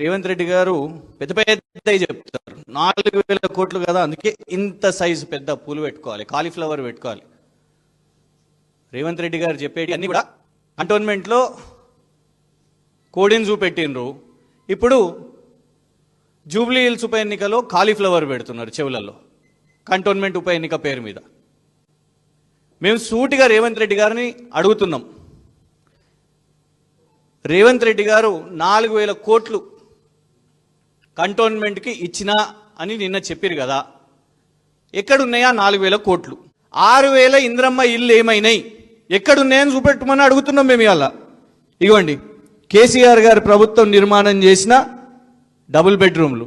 రేవంత్ రెడ్డి గారు పెద్ద పెద్ద చెప్తారు. నాలుగు వేల కోట్లు కదా అందుకే ఇంత సైజు పెద్ద పూలు పెట్టుకోవాలి కాలీఫ్లవర్ పెట్టుకోవాలి. రేవంత్ రెడ్డి గారు చెప్పేటి అన్ని కూడా కంటోన్మెంట్లో కోడిని చూపెట్టిండ్రు. ఇప్పుడు జూబ్లీ హిల్స్ ఉప ఎన్నికలో కాలీఫ్లవర్ పెడుతున్నారు చెవులలో. కంటోన్మెంట్ ఉప ఎన్నిక పేరు మీద. మేము సూటిగా రేవంత్ రెడ్డి గారిని అడుగుతున్నాం. రేవంత్ రెడ్డి గారు నాలుగు వేల కోట్లు కంటోన్మెంట్కి ఇచ్చినా అని నిన్న చెప్పారు కదా. ఎక్కడున్నాయా నాలుగు వేల కోట్లు? ఆరు వేల ఇంద్రమ్మ ఇల్లు ఏమైనాయి? ఎక్కడున్నాయని చూపెట్టమని అడుగుతున్నాం మేము ఇవాళ. ఇగోండి కేసీఆర్ గారి ప్రభుత్వం నిర్మాణం చేసిన డబుల్ బెడ్రూమ్లు.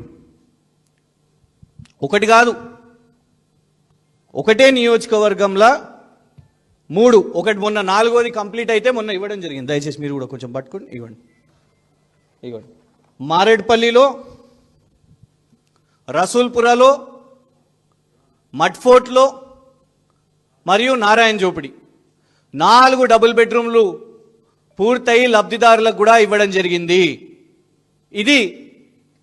ఒకటి కాదు ఒకటే నియోజకవర్గంలో మూడు ఒకటి మొన్న నాలుగోది కంప్లీట్ అయితే మొన్న ఇవ్వడం జరిగింది. దయచేసి మీరు కూడా కొంచెం పట్టుకుని ఇవ్వండి ఇవ్వండి మారేడుపల్లిలో రసూల్పురాలో మట్ఫోర్ట్లో మరియు నారాయణ జోపిడి. నాలుగు డబుల్ బెడ్రూమ్లు పూర్తయి లబ్ధిదారులకు కూడా ఇవ్వడం జరిగింది. ఇది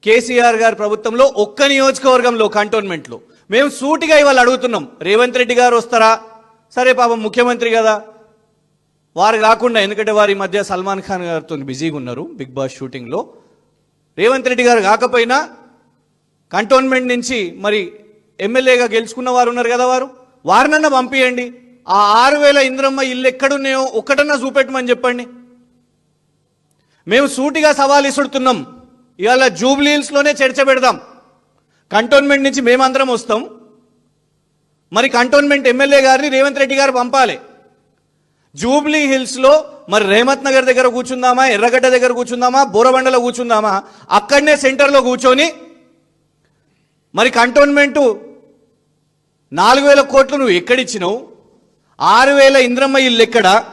కేసీఆర్ గారి ప్రభుత్వంలో ఒక్క నియోజకవర్గంలో కంటోన్మెంట్లో. మేము సూటిగా ఇవాళ అడుగుతున్నాం రేవంత్ రెడ్డి గారు వస్తారా? సరే పాపం ముఖ్యమంత్రి కదా. వారు కాకుండా ఎందుకంటే వారి మధ్య సల్మాన్ ఖాన్ గారితో బిజీగా ఉన్నారు బిగ్ బాస్ షూటింగ్లో. రేవంత్ రెడ్డి గారు కాకపోయినా కంటోన్మెంట్ నుంచి మరి ఎమ్మెల్యేగా గెలుచుకున్న వారు ఉన్నారు కదా వారు? వారినన్నా పంపియండి. ఆ ఆరు వేల ఇంద్రమ్మ ఇల్లు ఎక్కడున్నాయో ఒక్కటన్నా చూపెట్టమని చెప్పండి. మేము సూటిగా సవాల్ ఇసుడుతున్నాం ఇవాళ జూబ్లీ హిల్స్లోనే చర్చ పెడదాం. కంటోన్మెంట్ నుంచి మేమందరం వస్తాం. మరి కంటోన్మెంట్ ఎమ్మెల్యే గారిని రేవంత్ రెడ్డి గారు పంపాలి. జూబ్లీ హిల్స్లో మరి రేమత్ నగర్ దగ్గర కూర్చుందామా? ఎర్రగడ్డ దగ్గర కూర్చుందామా? బోరబండలో కూర్చుందామా? అక్కడనే సెంటర్లో కూర్చొని మరి కంటోన్మెంటు? నాలుగు వేల కోట్లు నువ్వు ఎక్కడిచ్చినావు? ఆరు వేల ఇంద్రమ్మ ఇల్లు ఎక్కడ?